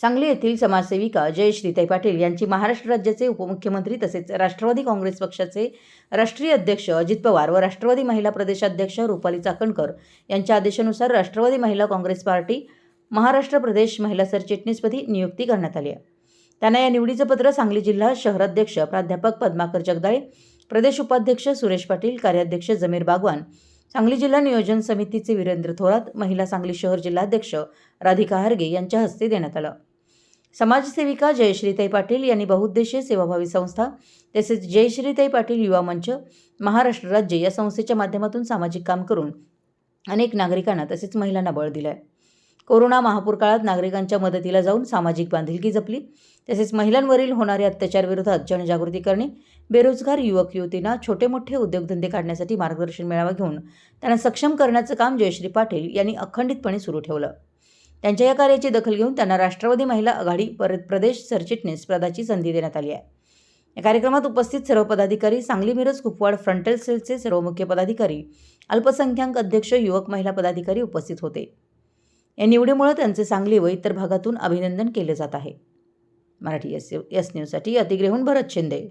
सांगली येथील समाजसेविका जयश्रीताई पाटील यांची महाराष्ट्र राज्याचे उपमुख्यमंत्री तसेच राष्ट्रवादी काँग्रेस पक्षाचे राष्ट्रीय अध्यक्ष अजित पवार व राष्ट्रवादी महिला प्रदेशाध्यक्ष रुपाली चाकणकर यांच्या आदेशानुसार राष्ट्रवादी महिला काँग्रेस पार्टी महाराष्ट्र प्रदेश महिला सरचिटणीसपदी नियुक्ती करण्यात आली आहे. त्यांना या निवडीचं पत्र सांगली जिल्हा शहराध्यक्ष प्राध्यापक पद्माकर जगदाळे प्रदेश उपाध्यक्ष सुरेश पाटील कार्याध्यक्ष जमीर बागवान सांगली जिल्हा नियोजन समितीचे वीरेंद्र थोरात महिला सांगली शहर जिल्हाध्यक्ष राधिका हार्गे यांच्या हस्ते देण्यात आलं. समाजसेविका जयश्रीताई पाटील यांनी बहुउद्देशीय सेवाभावी संस्था तसेच जयश्रीताई पाटील युवा मंच महाराष्ट्र राज्य या संस्थेच्या माध्यमातून सामाजिक काम करून अनेक नागरिकांना तसेच महिलांना बळ दिलं आहे कोरोना महापूर काळात नागरिकांच्या मदतीला जाऊन सामाजिक बांधिलकी जपली तसेच महिलांवरील होणारे अत्याचारविरोधात जनजागृती करणे बेरोजगार युवक युवतींना छोटे मोठे उद्योगधंदे काढण्यासाठी मार्गदर्शन मेळावा घेऊन त्यांना सक्षम करण्याचं काम जयश्री पाटील यांनी अखंडितपणे सुरू ठेवलं. त्यांच्या या कार्याची दखल घेऊन त्यांना राष्ट्रवादी महिला आघाडी पर प्रदेश सरचिटणीस पदाची संधी देण्यात आली आहे. या कार्यक्रमात उपस्थित सर्व पदाधिकारी सांगली मिरज कुपवाड फ्रंटल सेलचे सर्व मुख्य पदाधिकारी अल्पसंख्याक अध्यक्ष युवक महिला पदाधिकारी उपस्थित होते. या निवडीमुळे त्यांचे सांगली व इतर भागातून अभिनंदन केले जात आहे. मराठी एस एस न्यूजसाठी अतिग्रहून भरत शिंदे.